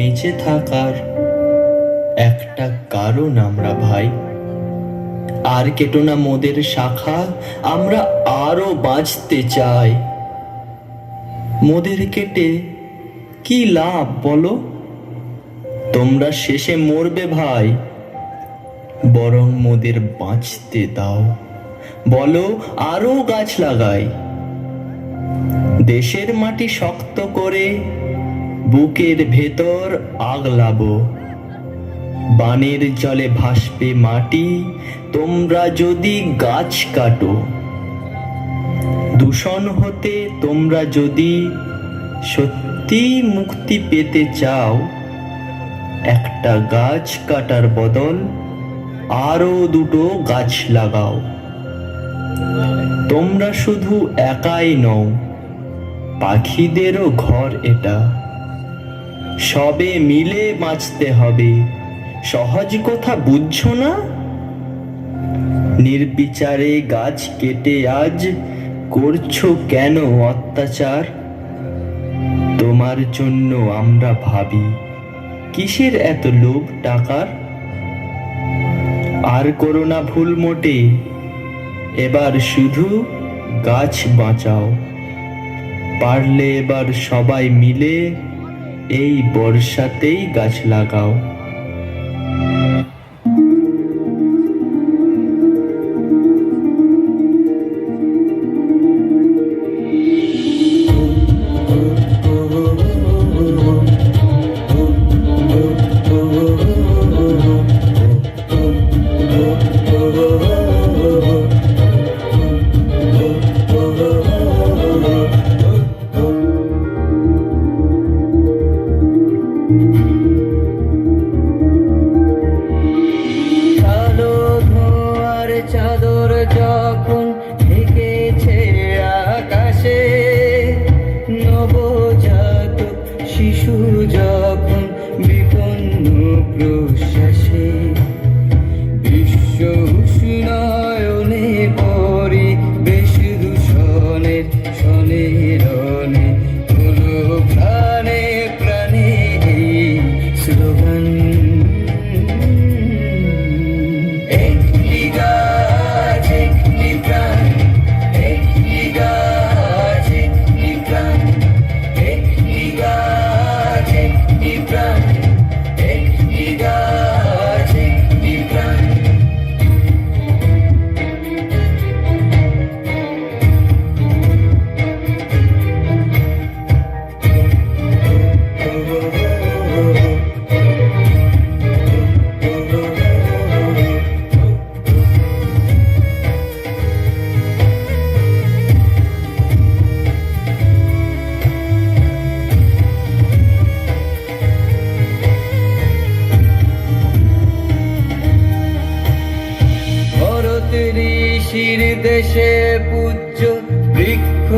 বেঁচে থাকার একটা কারণ আমরা ভাই। আর কেটো না মোদের শাখা, আমরা আরও বাঁচতে চাই। মোদের কেটে কি লাভ বলো? তোমরা শেষে মরবে ভাই, বরং মোদের বাঁচতে দাও। বলো, আরও গাছ লাগাই। দেশের মাটি শক্ত করে বুকের ভেতর আগলাবো বানের জলে ভাসবে মাটি, তোমরা যদি গাছ কাটো। দূষণ হতে তোমরা যদি সত্যি মুক্তি পেতে চাও, একটা গাছ কাটার বদল আরও দুটো গাছ লাগাও। তোমরা শুধু একাই নও, পাখিদেরও ঘর এটা। সবে মিলে বাঁচতে হবে। সহজ কথা বুঝছ না? নির্বিচারে গাছ কেটে আজ করছ কেন অত্যাচার? তোমার জন্য আমরা ভাবি, কিসের এত লোভ টাকার? আর করো না ভুল মোটে, এবার শুধু গাছ বাঁচাও। পারলে এবার সবাই মিলে এই বর্ষাতেই গাছ লাগাও। কালো শিশু যখন বিপন্ন প্রশ্বাসে বিশ্ব উষ্ণায়নে পরি বেশ দূষণের সনে রনে দেশে পূজ্য বৃক্ষ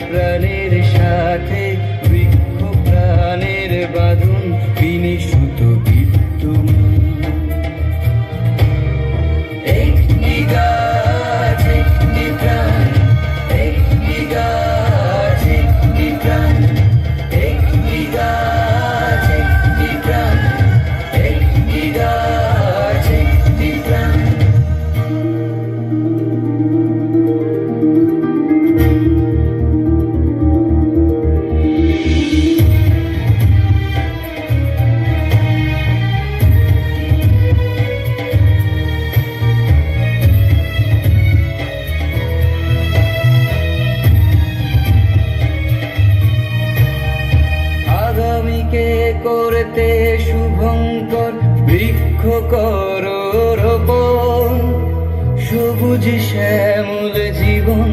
প্রাণীর সাথে বৃক্ষ প্রাণের বাঁধন করতে শুভঙ্কর বৃক্ষ কর সবুজ শ্যামল জীবন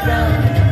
down.